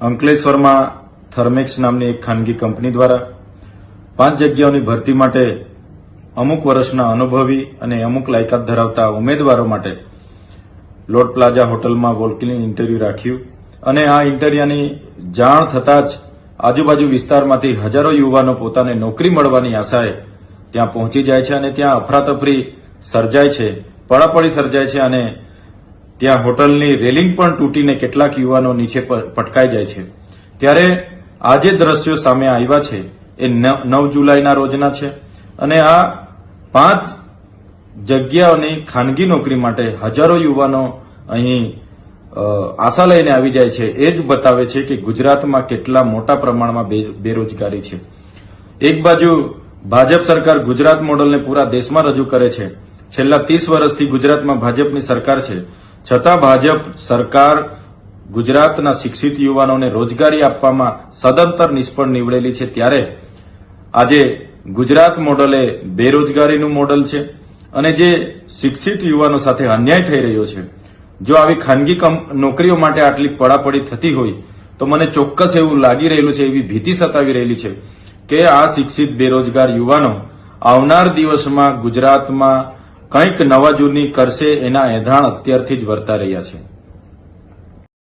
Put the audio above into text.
અંકલેશ્વરમાં થર્મેક્સ નામની એક ખાનગી કંપની દ્વારા પાંચ જગ્યાઓની ભરતી માટે અમુક વર્ષના અનુભવી અને અમુક લાયકાત ધરાવતા ઉમેદવારો માટે લોર્ડ પ્લાઝા હોટલમાં વોલ્કિન ઇન્ટરવ્યુ રાખ્યું અને આ ઇન્ટરવ્યુની જાણ થતાં જ આજુબાજુ વિસ્તારમાંથી હજારો યુવાનો પોતાને નોકરી મળવાની આશાએ ત્યાં પહોંચી જાય છે અને ત્યાં અફરાતફરી સર્જાય છે પડાપડી સર્જાય છે અને ત્યાં હોટલની રેલિંગ પણ તૂટીને કેટલાક યુવાનો નીચે પટકાઈ જાય છે. ત્યારે આ જે દ્રશ્યો સામે આવ્યા છે, એ નવ જુલાઈના રોજના છે અને આ પાંચ જગ્યાઓની ખાનગી નોકરી માટે હજારો યુવાનો અહીં આશા લઈને આવી જાય છે. એ જ બતાવે છે કે ગુજરાતમાં કેટલા મોટા પ્રમાણમાં બેરોજગારી છે. એક બાજુ ભાજપ સરકાર ગુજરાત મોડલને પૂરા દેશમાં રજૂ કરે છે. છેલ્લા ત્રીસ વર્ષથી ગુજરાતમાં ભાજપની સરકાર છે. છતાં ભાજપ સરકાર ગુજરાતના શિક્ષિત યુવાનોને રોજગારી આપવામાં સદંતર નિષ્ફળ નીવડેલી છે ત્યારે આજે ગુજરાત મોડલ એ બેરોજગારીનું મોડલ છે અને જે શિક્ષિત યુવાનો સાથે અન્યાય થઈ રહ્યો છે. જો આવી ખાનગી નોકરીઓ માટે આટલી પડાપડી થતી હોય, તો મને ચોક્કસ એવું લાગી રહેલું છે, એવી ભીતિ સતાવી રહેલી છે કે આ શિક્ષિત બેરોજગાર યુવાનો આવનાર દિવસમાં ગુજરાતમાં કંઈક નવા જૂની કરશે એના એંધાણ અત્યારથી જ વર્તા રહ્યા છે.